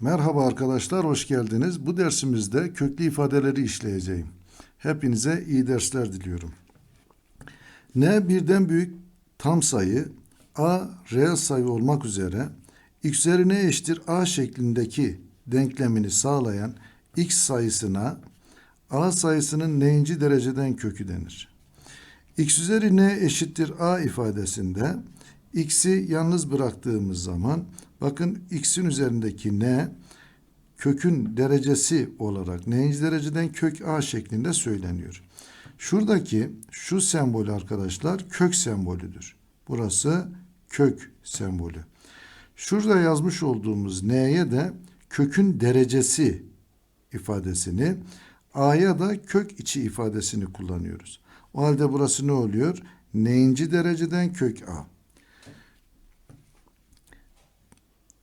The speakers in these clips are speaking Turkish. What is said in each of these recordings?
Merhaba arkadaşlar, hoş geldiniz. Bu dersimizde köklü ifadeleri işleyeceğim. Hepinize iyi dersler diliyorum. N birden büyük tam sayı, A reel sayı olmak üzere x üzeri n eşittir A şeklindeki denklemini sağlayan x sayısına A sayısının n'inci dereceden kökü denir. x üzeri n eşittir A ifadesinde x'i yalnız bıraktığımız zaman bakın x'in üzerindeki n kökün derecesi olarak n'inci dereceden kök a şeklinde söyleniyor. Şuradaki şu sembol arkadaşlar kök sembolüdür. Burası kök sembolü. Şurada yazmış olduğumuz n'ye de kökün derecesi ifadesini, a'ya da kök içi ifadesini kullanıyoruz. O halde burası ne oluyor? N'inci dereceden kök a.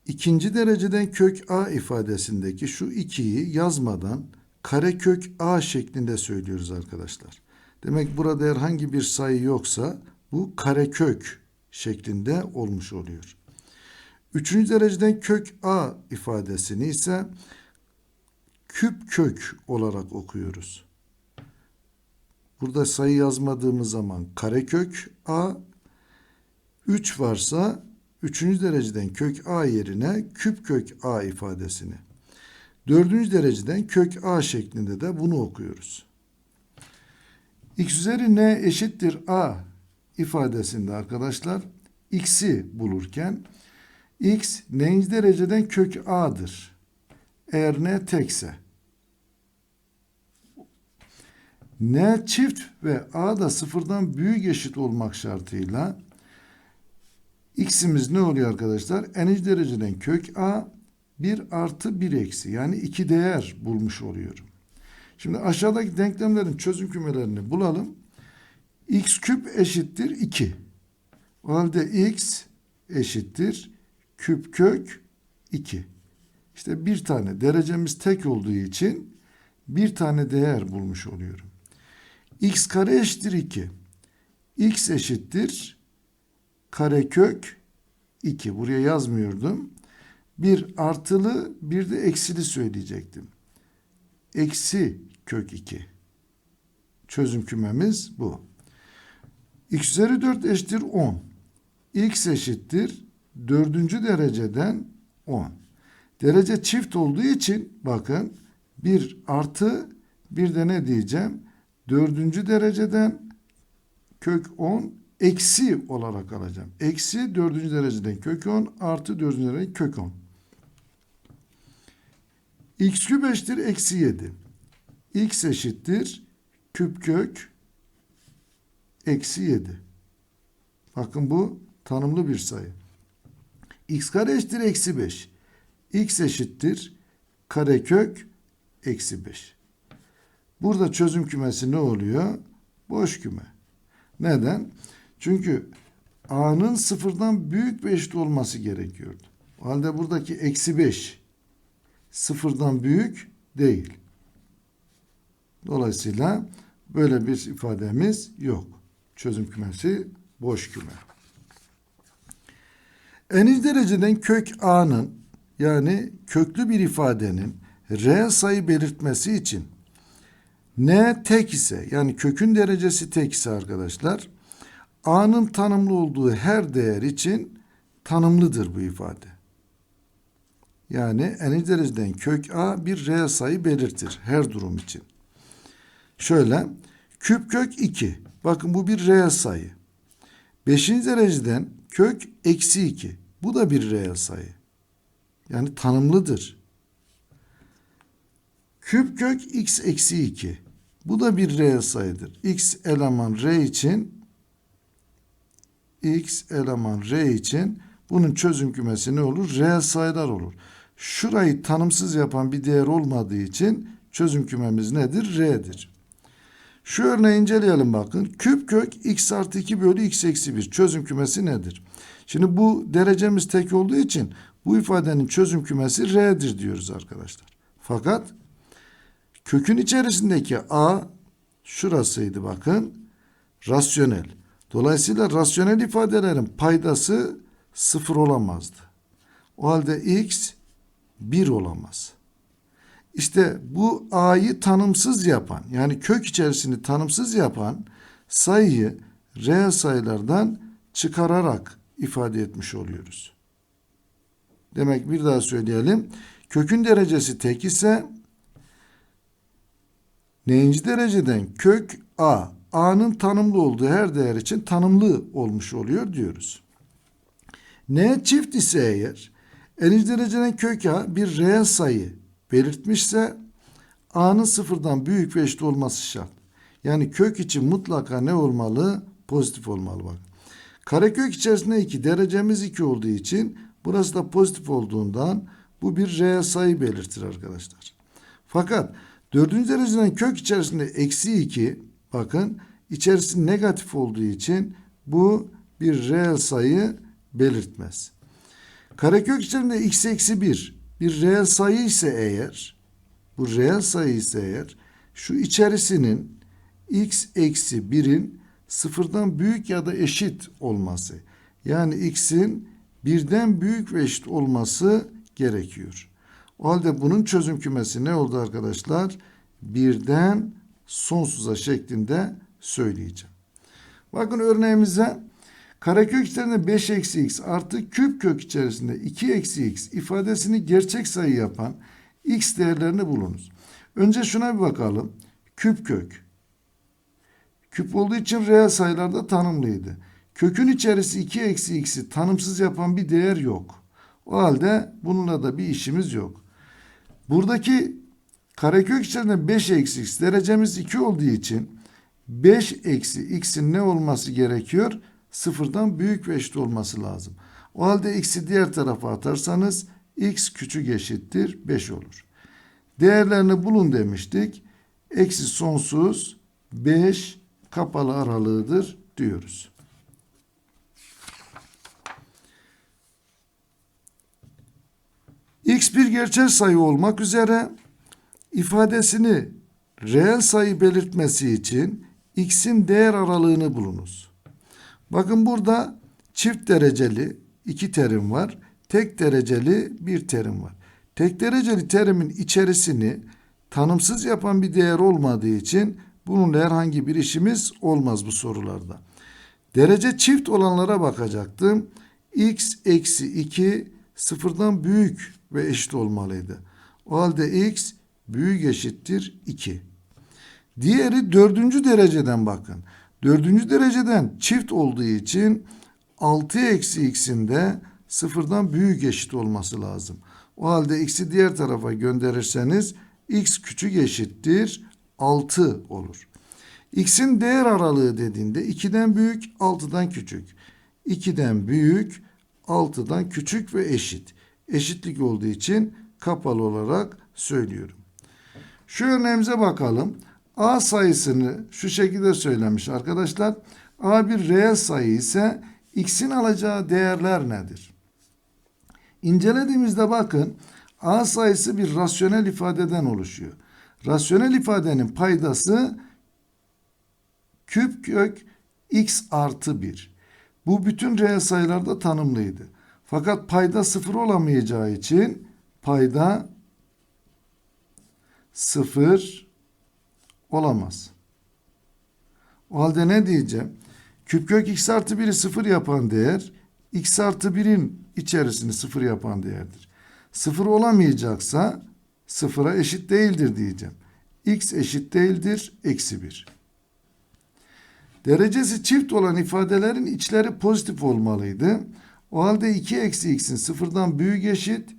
İkinci dereceden kök a ifadesindeki şu ikiyi yazmadan karekök a şeklinde söylüyoruz arkadaşlar. Demek burada herhangi bir sayı yoksa bu karekök şeklinde olmuş oluyor. Üçüncü dereceden kök a ifadesini ise küp kök olarak okuyoruz. Burada sayı yazmadığımız zaman karekök a 3 varsa Üçüncü dereceden kök a yerine küp kök a ifadesini. Dördüncü dereceden kök a şeklinde de bunu okuyoruz. x üzeri n eşittir a ifadesinde arkadaşlar x'i bulurken x n'inci dereceden kök a'dır. Eğer n tekse. n çift ve a da sıfırdan büyük eşit olmak şartıyla x'imiz ne oluyor arkadaşlar? N'inci dereceden kök a 1 artı 1 eksi yani iki değer bulmuş oluyorum. Şimdi aşağıdaki denklemlerin çözüm kümelerini bulalım. x küp eşittir 2. O halde x eşittir küp kök 2. İşte bir tane derecemiz tek olduğu için bir tane değer bulmuş oluyorum. x kare eşittir 2. x eşittir karekök 2. Buraya yazmıyordum. Bir artılı bir de eksili söyleyecektim. Eksi kök 2. Çözüm kümemiz bu. x üzeri 4 eşittir 10. x eşittir 4. dereceden 10. Derece çift olduğu için bakın bir artı bir de ne diyeceğim? Dördüncü dereceden kök 10 eksi olarak alacağım. Eksi dördüncü dereceden kök 10 artı dördüncü dereceden kök 10. x küp eşittir eksi 7. x eşittir küp kök eksi 7. Bakın bu tanımlı bir sayı. x kare eşittir eksi 5. x eşittir karekök eksi 5. Burada çözüm kümesi ne oluyor? Boş küme. Neden? Çünkü a'nın sıfırdan büyük ve eşit olması gerekiyordu. O halde buradaki eksi 5 sıfırdan büyük değil. Dolayısıyla böyle bir ifademiz yok. Çözüm kümesi boş küme. Eniz dereceden kök a'nın yani köklü bir ifadenin reel sayı belirtmesi için n tek ise yani kökün derecesi tek ise arkadaşlar A'nın tanımlı olduğu her değer için tanımlıdır bu ifade. Yani n dereceden kök A bir reel sayı belirtir her durum için. Şöyle küp kök 2. Bakın bu bir reel sayı. Beşinci dereceden kök eksi 2. Bu da bir reel sayı. Yani tanımlıdır. Küp kök x eksi 2. Bu da bir reel sayıdır. x eleman r için x eleman r için bunun çözüm kümesi ne olur? Reel sayılar olur. Şurayı tanımsız yapan bir değer olmadığı için çözüm kümemiz nedir? R'dir. Şu örneği inceleyelim bakın. Küp kök x artı 2 bölü x eksi 1 çözüm kümesi nedir? Şimdi bu derecemiz tek olduğu için bu ifadenin çözüm kümesi R'dir diyoruz arkadaşlar. Fakat kökün içerisindeki A şurasıydı bakın. Rasyonel. Dolayısıyla rasyonel ifadelerin paydası sıfır olamazdı. O halde x 1 olamaz. İşte bu a'yı tanımsız yapan yani kök içerisini tanımsız yapan sayıyı reel sayılardan çıkararak ifade etmiş oluyoruz. Demek bir daha söyleyelim. Kökün derecesi tek ise neyinci dereceden kök a a'nın tanımlı olduğu her değer için tanımlı olmuş oluyor diyoruz. N çift ise eğer eninci dereceden kök a bir reel sayı belirtmişse a'nın sıfırdan büyük ve eşit olması şart. Yani kök için mutlaka ne olmalı? Pozitif olmalı bak. Karekök içerisinde 2 derecemiz 2 olduğu için burası da pozitif olduğundan bu bir reel sayı belirtir arkadaşlar. Fakat dördüncü dereceden kök içerisinde eksi 2 bakın içerisi negatif olduğu için bu bir reel sayı belirtmez. Karekök içerisinde x eksi 1 bir reel sayı ise eğer bu reel sayı ise eğer şu içerisinin x eksi 1'in sıfırdan büyük ya da eşit olması. Yani x'in birden büyük ve eşit olması gerekiyor. O halde bunun çözüm kümesi ne oldu arkadaşlar? Birden sonsuza şeklinde söyleyeceğim. Bakın örneğimize karekök içerisinde 5 eksi x artı küp kök içerisinde 2 eksi x ifadesini gerçek sayı yapan x değerlerini bulunuz. Önce şuna bir bakalım. Küp kök. Küp olduğu için reel sayılarda tanımlıydı. Kökün içerisi 2 eksi x'i tanımsız yapan bir değer yok. O halde bununla da bir işimiz yok. Buradaki karekök içerisinde 5 eksi x derecemiz 2 olduğu için 5 eksi x'in ne olması gerekiyor? Sıfırdan büyük ve eşit olması lazım. O halde x'i diğer tarafa atarsanız x küçük eşittir 5 olur. Değerlerini bulun demiştik. Eksi sonsuz 5 kapalı aralığıdır diyoruz. x bir gerçel sayı olmak üzere ifadesini reel sayı belirtmesi için x'in değer aralığını bulunuz. Bakın burada çift dereceli iki terim var. Tek dereceli bir terim var. Tek dereceli terimin içerisini tanımsız yapan bir değer olmadığı için bununla herhangi bir işimiz olmaz bu sorularda. Derece çift olanlara bakacaktım. x eksi 2 sıfırdan büyük ve eşit olmalıydı. O halde x büyük eşittir 2. Diğeri dördüncü dereceden bakın. Dördüncü dereceden çift olduğu için 6 eksi x'in de sıfırdan büyük eşit olması lazım. O halde x'i diğer tarafa gönderirseniz x küçük eşittir 6 olur. X'in değer aralığı dediğinde 2'den büyük 6'dan küçük. 2'den büyük 6'dan küçük ve eşit. Eşitlik olduğu için kapalı olarak söylüyorum. Şu örneğimize bakalım. A sayısını şu şekilde söylemiş arkadaşlar. A bir reel sayı ise x'in alacağı değerler nedir? İncelediğimizde bakın A sayısı bir rasyonel ifadeden oluşuyor. Rasyonel ifadenin paydası küp kök x artı 1. Bu bütün reel sayılarda tanımlıydı. Fakat payda sıfır olamayacağı için payda sıfır olamaz. O halde ne diyeceğim? Küp kök x artı 1'i sıfır yapan değer x artı 1'in içerisini sıfır yapan değerdir. Sıfır olamayacaksa sıfıra eşit değildir diyeceğim. x eşit değildir eksi 1. Derecesi çift olan ifadelerin içleri pozitif olmalıydı. O halde 2 eksi x'in sıfırdan büyük eşit,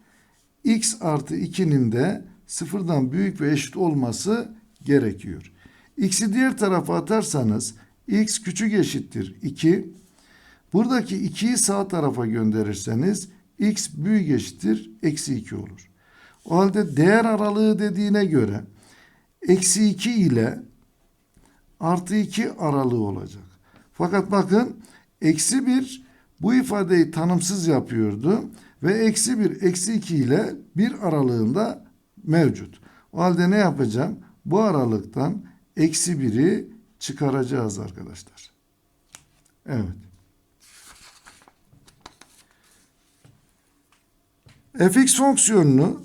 x artı 2'nin de sıfırdan büyük ve eşit olması gerekiyor. X'i diğer tarafa atarsanız x küçük eşittir 2. Buradaki 2'yi sağ tarafa gönderirseniz x büyük eşittir eksi 2 olur. O halde değer aralığı dediğine göre eksi 2 ile artı 2 aralığı olacak. Fakat bakın eksi 1 bu ifadeyi tanımsız yapıyordu ve eksi 1 eksi 2 ile 1 aralığında mevcut. O halde ne yapacağım? Bu aralıktan eksi 1'i çıkaracağız arkadaşlar. Evet. fx fonksiyonunu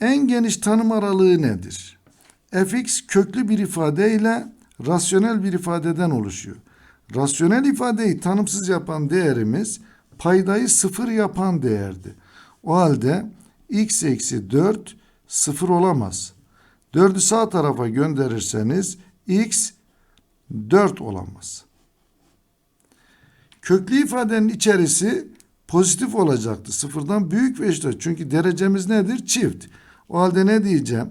En geniş tanım aralığı nedir? fx köklü bir ifade ile rasyonel bir ifadeden oluşuyor. Rasyonel ifadeyi tanımsız yapan değerimiz paydayı sıfır yapan değerdi. O halde x eksi 4 sıfır olamaz. 4'ü sağ tarafa gönderirseniz x 4 olamaz. Köklü ifadenin içerisi pozitif olacaktı. Sıfırdan büyük ve eşit. Çünkü derecemiz nedir? Çift. O halde ne diyeceğim?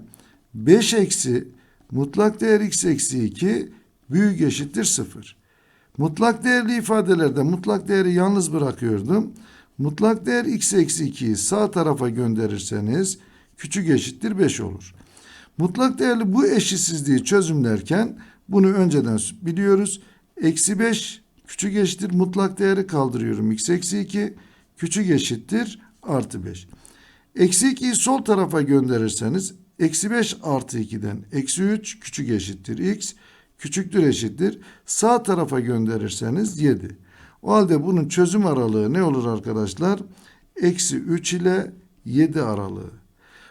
5 eksi mutlak değer x eksi 2 büyük eşittir 0. Mutlak değerli ifadelerde mutlak değeri yalnız bırakıyordum. Mutlak değer x eksi 2'yi sağ tarafa gönderirseniz küçük eşittir 5 olur. Mutlak değerli bu eşitsizliği çözümlerken bunu önceden biliyoruz. Eksi 5 küçük eşittir mutlak değeri kaldırıyorum. x eksi 2 küçük eşittir artı 5. Eksi 2'yi sol tarafa gönderirseniz eksi 5 artı 2'den eksi 3 küçük eşittir x küçüktür eşittir. Sağ tarafa gönderirseniz 7. O halde bunun çözüm aralığı ne olur arkadaşlar? Eksi 3 ile 7 aralığı.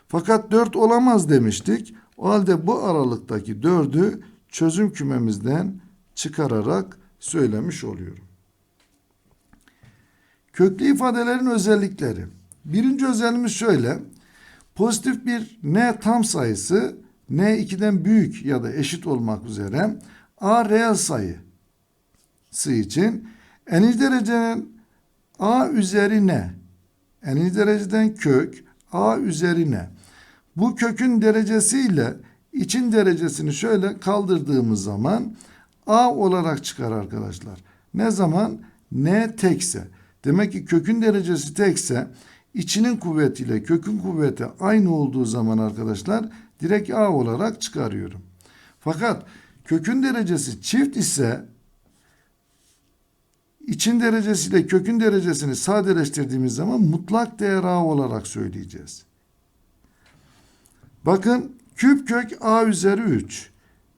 Fakat 4 olamaz demiştik. O halde bu aralıktaki 4'ü çözüm kümemizden çıkararak söylemiş oluyorum. Köklü ifadelerin özellikleri. Birinci özelliğimiz şöyle. Pozitif bir n tam sayısı n2'den büyük ya da eşit olmak üzere a reel sayısı için n'i derecenin a üzeri n n'i dereceden kök a üzeri n bu kökün derecesiyle için derecesini şöyle kaldırdığımız zaman a olarak çıkar arkadaşlar. Ne zaman? n tekse. Demek ki kökün derecesi tekse içinin kuvvetiyle kökün kuvveti aynı olduğu zaman arkadaşlar direkt a olarak çıkarıyorum. Fakat kökün derecesi çift ise için derecesiyle kökün derecesini sadeleştirdiğimiz zaman mutlak değer a olarak söyleyeceğiz. Bakın küp kök a üzeri 3.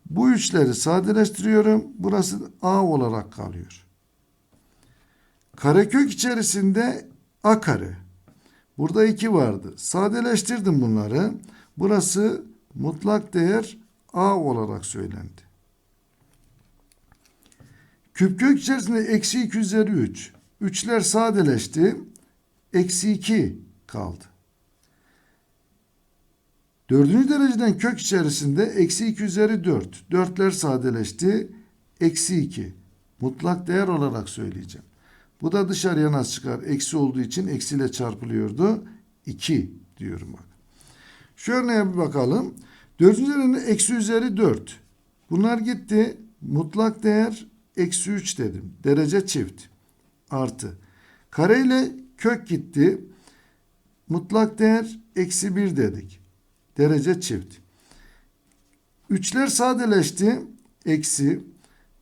Bu üçleri sadeleştiriyorum. Burası a olarak kalıyor. Karekök içerisinde a kare. Burada 2 vardı. Sadeleştirdim bunları. Burası mutlak değer a olarak söylendi. Küp kök içerisinde eksi 2 üzeri 3. Üçler sadeleşti. Eksi 2 kaldı. Dördüncü dereceden kök içerisinde eksi 2 üzeri 4. Dörtler sadeleşti. Eksi 2. Mutlak değer olarak söyleyeceğim. Bu da dışarıya nasıl çıkar? Eksi olduğu için eksiyle çarpılıyordu. 2 diyorum bak. Şu örneğe bir bakalım. Dördüncü derecede eksi üzeri 4. Bunlar gitti. Mutlak değer eksi 3 dedim. Derece çift. Artı. Kareyle kök gitti. Mutlak değer eksi 1 dedik. Derece çift. Üçler sadeleşti. Eksi.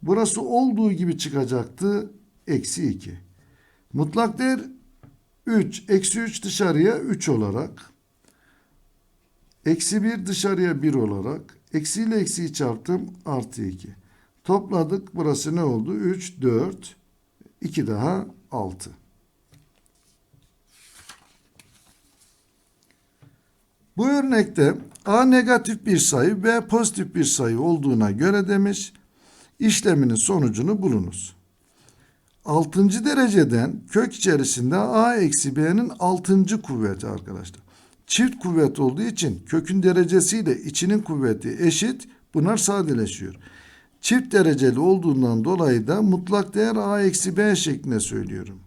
Burası olduğu gibi çıkacaktı. Eksi 2. Mutlak değer 3. Eksi 3 dışarıya 3 olarak. Eksi 1 dışarıya 1 olarak. Eksi ile eksiyi çarptım. Artı 2. Topladık. Burası ne oldu? 3, 4. 2 daha 6. Bu örnekte A negatif bir sayı B pozitif bir sayı olduğuna göre demiş işleminin sonucunu bulunuz. 6. dereceden kök içerisinde A eksi B'nin 6. kuvveti arkadaşlar. Çift kuvvet olduğu için kökün derecesiyle içinin kuvveti eşit. Bunlar sadeleşiyor. Çift dereceli olduğundan dolayı da mutlak değer A eksi B şeklinde söylüyorum.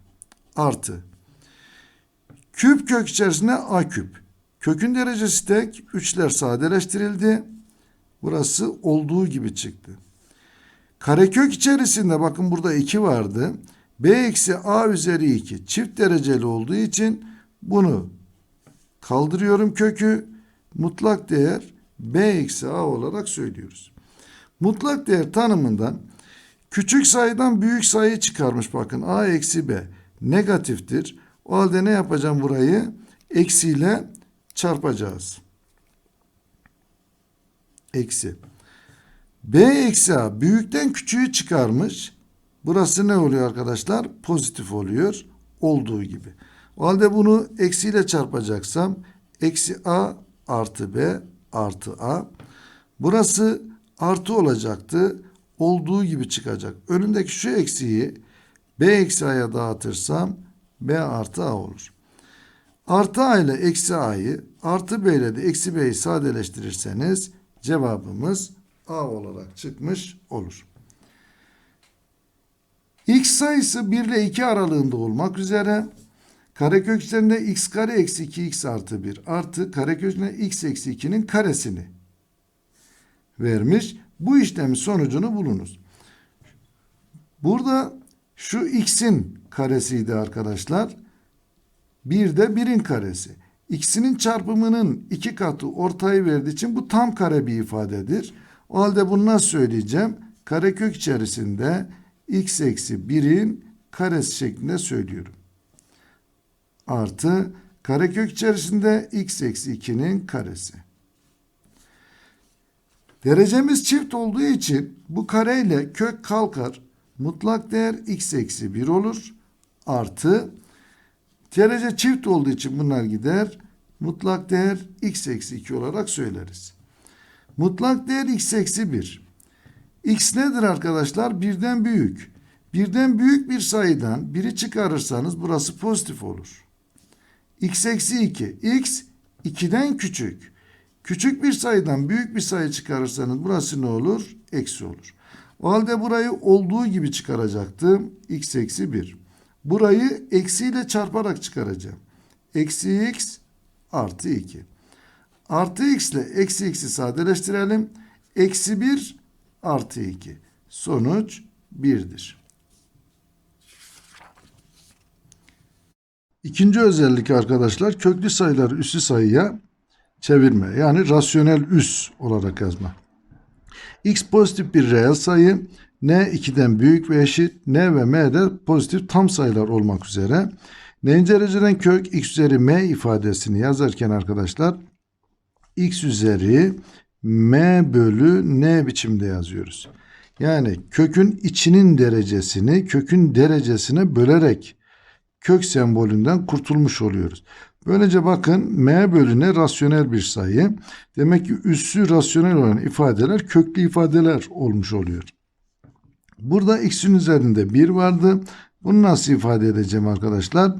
Artı. Küp kök içerisinde A küp. Kökün derecesi tek. Üçler sadeleştirildi. Burası olduğu gibi çıktı. Karekök içerisinde bakın burada 2 vardı. B eksi A üzeri 2 çift dereceli olduğu için bunu kaldırıyorum kökü. Mutlak değer B eksi A olarak söylüyoruz. Mutlak değer tanımından küçük sayıdan büyük sayı çıkarmış bakın. A eksi B negatiftir. O halde ne yapacağım burayı? Eksiyle çarpacağız. Eksi. B eksi A büyükten küçüğü çıkarmış. Burası ne oluyor arkadaşlar? Pozitif oluyor. Olduğu gibi. O halde bunu eksiyle çarpacaksam eksi A artı b artı a. Burası artı olacaktı. Olduğu gibi çıkacak. Önündeki şu eksiği b eksi a'ya dağıtırsam b artı a olur. Artı a ile eksi a'yı artı b ile de eksi b'yi sadeleştirirseniz cevabımız a olarak çıkmış olur. X sayısı 1 ile 2 aralığında olmak üzere karekök üzerinde x kare eksi 2x artı 1 artı karekök üzerinde x eksi 2'nin karesini vermiş. Bu işlemin sonucunu bulunuz. Burada şu x'in karesiydi arkadaşlar. Bir de 1'in karesi. X'inin çarpımının iki katı ortayı verdiği için bu tam kare bir ifadedir. O halde bunu nasıl söyleyeceğim? Karekök içerisinde x eksi 1'in karesi şeklinde söylüyorum. Artı karekök içerisinde x eksi 2'nin karesi. Derecemiz çift olduğu için bu kareyle kök kalkar. Mutlak değer x eksi 1 olur. Artı derece çift olduğu için bunlar gider. Mutlak değer x eksi 2 olarak söyleriz. Mutlak değer x eksi 1. X nedir arkadaşlar? Birden büyük. Birden büyük bir sayıdan biri çıkarırsanız burası pozitif olur. X eksi 2. X 2'den küçük. Küçük bir sayıdan büyük bir sayı çıkarırsanız burası ne olur? Eksi olur. O halde burayı olduğu gibi çıkaracaktım. X eksi 1. Burayı eksiyle çarparak çıkaracağım. Eksi x artı 2. Artı x ile eksi x'i sadeleştirelim. Eksi 1 artı 2. Sonuç 1'dir. İkinci özellik arkadaşlar köklü sayıları üslü sayıya çevirme. Yani rasyonel üs olarak yazma. X pozitif bir reel sayı. N 2'den büyük ve eşit. N ve M de pozitif tam sayılar olmak üzere. N'inci dereceden kök x üzeri m ifadesini yazarken arkadaşlar x üzeri m bölü n biçimde yazıyoruz. Yani kökün içinin derecesini kökün derecesine bölerek kök sembolünden kurtulmuş oluyoruz. Böylece bakın m bölü n rasyonel bir sayı. Demek ki üssü rasyonel olan ifadeler köklü ifadeler olmuş oluyor. Burada x'in üzerinde 1 vardı. Bunu nasıl ifade edeceğim arkadaşlar?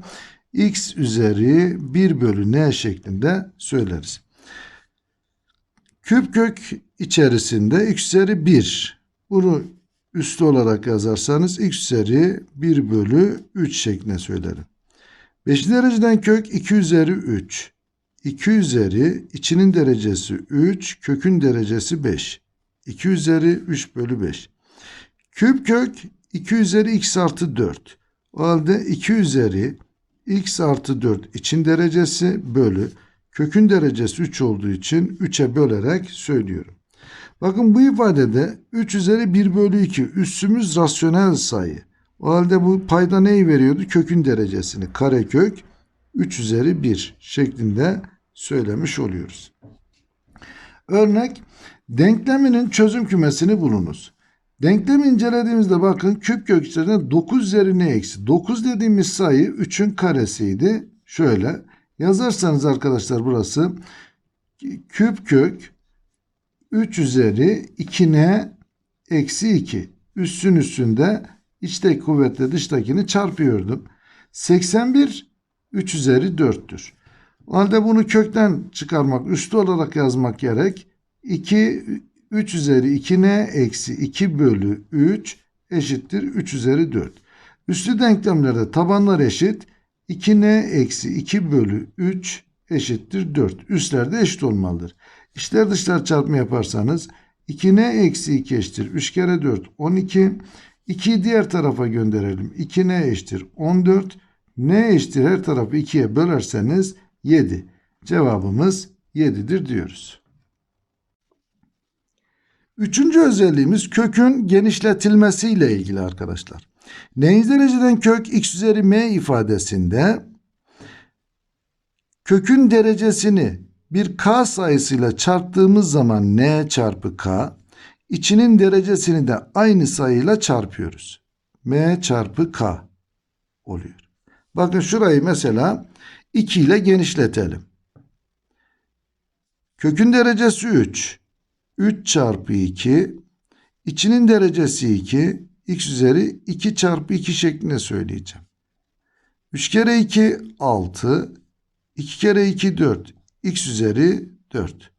x üzeri 1 bölü n şeklinde söyleriz. Küp kök içerisinde x üzeri 1. Bunu üslü olarak yazarsanız x üzeri 1 bölü 3 şeklinde söylerim. 5. dereceden kök 2 üzeri 3. 2 üzeri içinin derecesi 3, kökün derecesi 5. 2 üzeri 3 bölü 5. Küp kök 2 üzeri x artı 4. O halde 2 üzeri x artı 4 için derecesi bölü kökün derecesi 3 olduğu için 3'e bölerek söylüyorum. Bakın bu ifadede 3 üzeri 1 bölü 2 üssümüz rasyonel sayı. O halde bu payda neyi veriyordu? Kökün derecesini. Karekök 3 üzeri 1 şeklinde söylemiş oluyoruz. Örnek denkleminin çözüm kümesini bulunuz. Denklemi incelediğimizde bakın küp kök içerisinde 9 üzeri ne eksi. 9 dediğimiz sayı 3'ün karesiydi. Şöyle yazarsanız arkadaşlar burası küp kök 3 üzeri 2n eksi 2. Üssün üstünde içteki kuvvetle dıştakini çarpıyordum. 81 3 üzeri 4'tür. O halde bunu kökten çıkarmak, üstü olarak yazmak gerek. 2 3 üzeri 2n eksi 2 bölü 3 eşittir 3 üzeri 4. Üstü denklemlerde tabanlar eşit. 2n eksi 2 bölü 3 eşittir 4. Üstlerde eşit olmalıdır. İçler dışlar çarpımı yaparsanız 2n eksi 2 eşittir 3 kere 4 12. 2'yi diğer tarafa gönderelim. 2n eşittir 14. n eşittir her tarafı 2'ye bölerseniz 7. Cevabımız 7'dir diyoruz. Üçüncü özelliğimiz kökün genişletilmesiyle ilgili arkadaşlar. N'inci dereceden kök x üzeri m ifadesinde kökün derecesini bir k sayısıyla çarptığımız zaman n çarpı k içinin derecesini de aynı sayıyla çarpıyoruz. m çarpı k oluyor. Bakın şurayı mesela 2 ile genişletelim. Kökün derecesi 3. 3 çarpı 2. İçinin derecesi 2. X üzeri 2 çarpı 2 şeklinde söyleyeceğim. 3 kere 2 6. 2 kere 2 4. X üzeri 4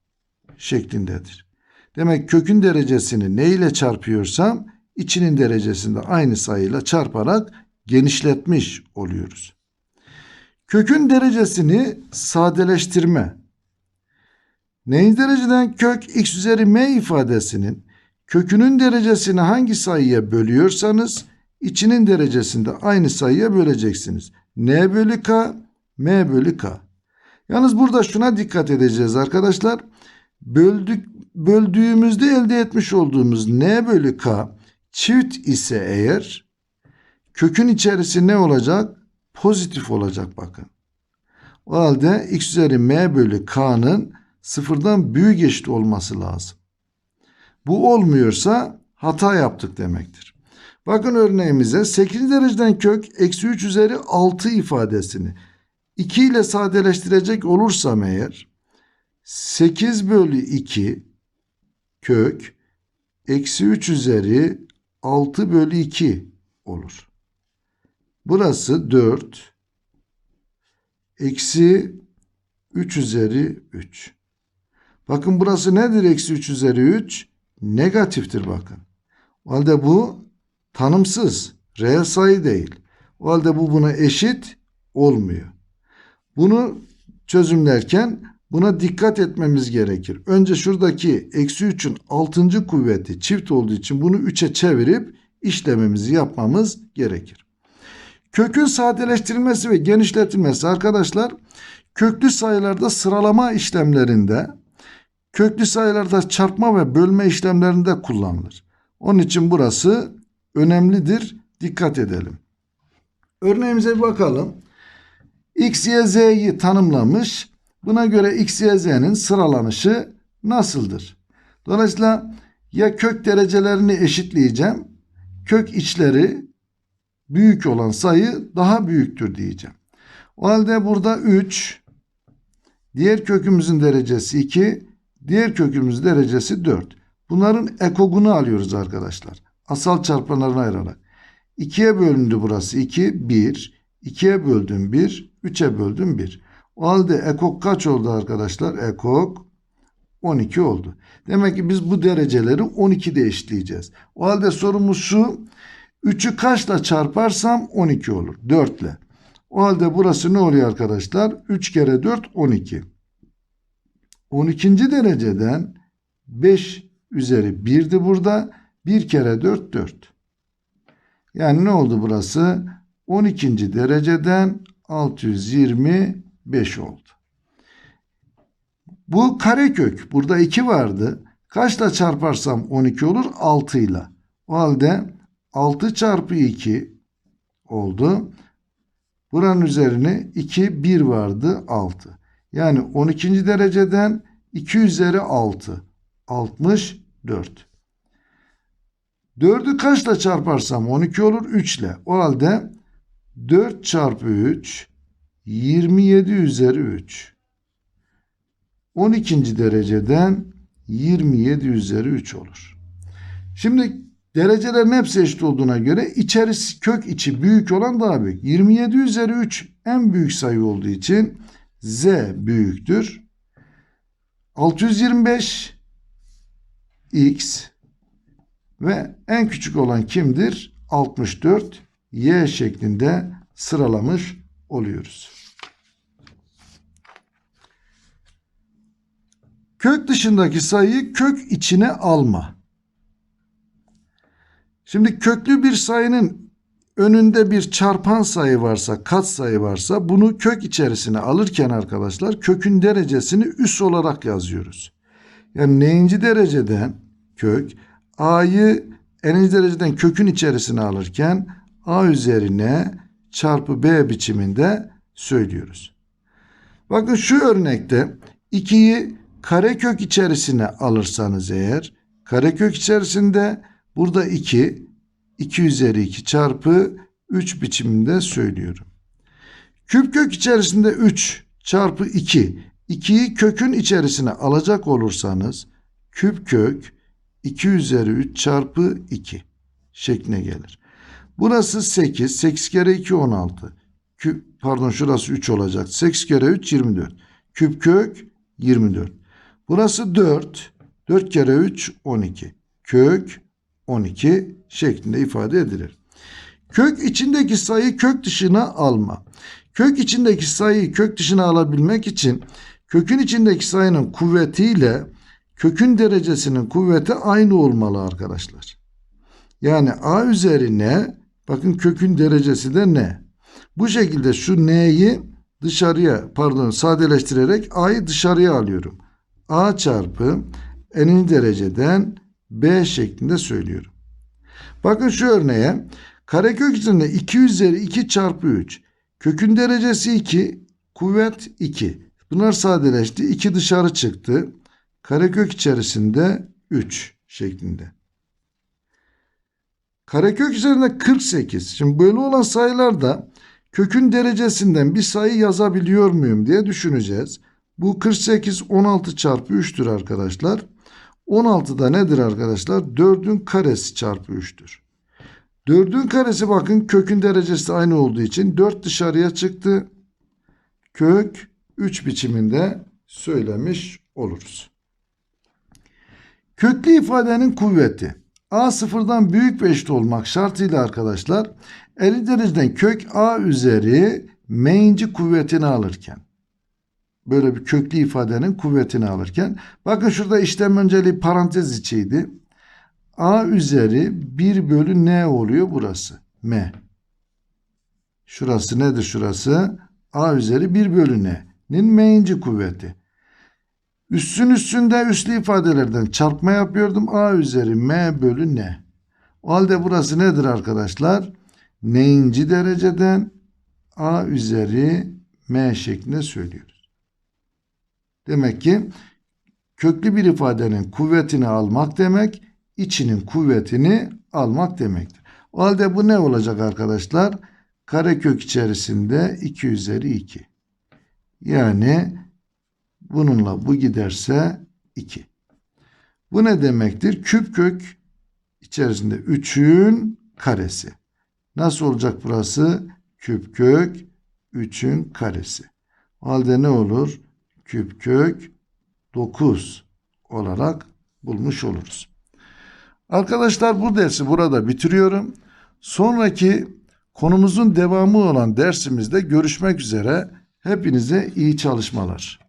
şeklindedir. Demek kökün derecesini ne ile çarpıyorsam içinin derecesini de aynı sayıyla çarparak genişletmiş oluyoruz. Kökün derecesini sadeleştirme. Neyin dereceden kök x üzeri m ifadesinin kökünün derecesini hangi sayıya bölüyorsanız içinin derecesinde aynı sayıya böleceksiniz. n bölü k, m bölü k. Yalnız burada şuna dikkat edeceğiz arkadaşlar. Böldük, böldüğümüzde elde etmiş olduğumuz n bölü k çift ise eğer kökün içerisi ne olacak? Pozitif olacak bakın. O halde x üzeri m bölü k'nın sıfırdan büyük eşit olması lazım. Bu olmuyorsa hata yaptık demektir. Bakın örneğimize 8 dereceden kök eksi 3 üzeri 6 ifadesini 2 ile sadeleştirecek olursam eğer 8 bölü 2 kök eksi 3 üzeri 6 bölü 2 olur. Burası 4 eksi 3 üzeri 3. Bakın burası nedir eksi 3 üzeri 3? Negatiftir bakın. O halde bu tanımsız. Reel sayı değil. O halde bu buna eşit olmuyor. Bunu çözümlerken buna dikkat etmemiz gerekir. Önce şuradaki eksi 3'ün 6. kuvveti çift olduğu için bunu 3'e çevirip işlemimizi yapmamız gerekir. Kökün sadeleştirilmesi ve genişletilmesi arkadaşlar köklü sayılarda sıralama işlemlerinde köklü sayılarda çarpma ve bölme işlemlerinde kullanılır. Onun için burası önemlidir. Dikkat edelim. Örneğimize bakalım. X, Y, Z'yi tanımlamış. Buna göre X, Y, Z'nin sıralanışı nasıldır? Dolayısıyla ya kök derecelerini eşitleyeceğim. Kök içleri büyük olan sayı daha büyüktür diyeceğim. O halde burada 3, diğer kökümüzün derecesi 2, diğer kökümüzün derecesi 4. Bunların ekogunu alıyoruz arkadaşlar. Asal çarpanlarına ayırarak. 2'ye bölündü burası 2, 1. 2'ye böldüm 1, 3'e böldüm 1. O halde ekok kaç oldu arkadaşlar? Ekok 12 oldu. Demek ki biz bu dereceleri 12'de eşitleyeceğiz. O halde sorumuz şu. 3'ü kaçla çarparsam 12 olur. 4 ile. O halde burası ne oluyor arkadaşlar? 3 kere 4 12. 12. dereceden 5 üzeri 1'di burada. 1 kere 4 4. Yani ne oldu burası? 12. dereceden 625 oldu. Bu karekök. Burada 2 vardı. Kaçla çarparsam 12 olur? 6 ile. O halde 6 çarpı 2 oldu. Buranın üzerine 2 1 vardı 6. Yani 12. dereceden 2 üzeri 6. 64. 4'ü kaçla çarparsam 12 olur 3 ile. O halde 4 çarpı 3 27 üzeri 3. 12. dereceden 27 üzeri 3 olur. Şimdi derecelerin hepsi eşit olduğuna göre içerisi kök içi büyük olan daha büyük. 27 üzeri 3 en büyük sayı olduğu için z büyüktür. 625 x ve en küçük olan kimdir? 64 y şeklinde sıralamış oluyoruz. Kök dışındaki sayıyı kök içine alma. Şimdi köklü bir sayının önünde bir çarpan sayı varsa, kat sayı varsa bunu kök içerisine alırken arkadaşlar kökün derecesini üs olarak yazıyoruz. Yani neyinci dereceden kök a'yı n'inci dereceden kökün içerisine alırken a üzerine çarpı b biçiminde söylüyoruz. Bakın şu örnekte 2'yi karekök içerisine alırsanız eğer karekök içerisinde burada 2 2 üzeri 2 çarpı 3 biçiminde söylüyorum. Küp kök içerisinde 3 çarpı 2 2'yi kökün içerisine alacak olursanız küp kök 2 üzeri 3 çarpı 2 şekline gelir. Burası 8. 8 kere 2 16. Küp, pardon şurası 3 olacak. 8 kere 3 24. Küp kök 24. Burası 4. 4 kere 3 12. Kök 12 şeklinde ifade edilir. Kök içindeki sayı kök dışına alma. Kök içindeki sayıyı kök dışına alabilmek için kökün içindeki sayının kuvvetiyle kökün derecesinin kuvveti aynı olmalı arkadaşlar. Yani a üzerine bakın kökün derecesi de ne? Bu şekilde şu n'yi dışarıya pardon sadeleştirerek a'yı dışarıya alıyorum. a çarpı n'in dereceden b şeklinde söylüyorum. Bakın şu örneğe karekök içinde 2 üzeri 2 çarpı 3. Kökün derecesi 2, kuvvet 2. Bunlar sadeleşti. 2 dışarı çıktı. Karekök içerisinde 3 şeklinde. Karekök üzerinde 48. Şimdi böyle olan sayılarda kökün derecesinden bir sayı yazabiliyor muyum diye düşüneceğiz. Bu 48 16 çarpı 3'tür arkadaşlar. 16 da nedir arkadaşlar? 4'ün karesi çarpı 3'tür. 4'ün karesi bakın kökün derecesi aynı olduğu için 4 dışarıya çıktı. Kök 3 biçiminde söylemiş oluruz. Köklü ifadenin kuvveti. A sıfırdan büyük ve eşit olmak şartıyla arkadaşlar 50 dereceden kök A üzeri m'inci kuvvetini alırken böyle bir köklü ifadenin kuvvetini alırken bakın şurada işlem önceliği parantez içiydi. A üzeri 1 bölü n oluyor burası. M. Şurası nedir şurası? A üzeri 1 bölü n'nin m'inci kuvveti. Üssün üstünde üslü ifadelerden çarpma yapıyordum. A üzeri m bölü n. O halde burası nedir arkadaşlar? N'inci dereceden A üzeri m şeklinde söylüyoruz. Demek ki köklü bir ifadenin kuvvetini almak demek, içinin kuvvetini almak demektir. O halde bu ne olacak arkadaşlar? Karekök içerisinde 2 üzeri 2. Yani bununla bu giderse 2. Bu ne demektir? Küp kök içerisinde 3'ün karesi. Nasıl olacak burası? Küp kök 3'ün karesi. O halde ne olur? Küp kök 9 olarak bulmuş oluruz. Arkadaşlar bu dersi burada bitiriyorum. Sonraki konumuzun devamı olan dersimizde görüşmek üzere. Hepinize iyi çalışmalar.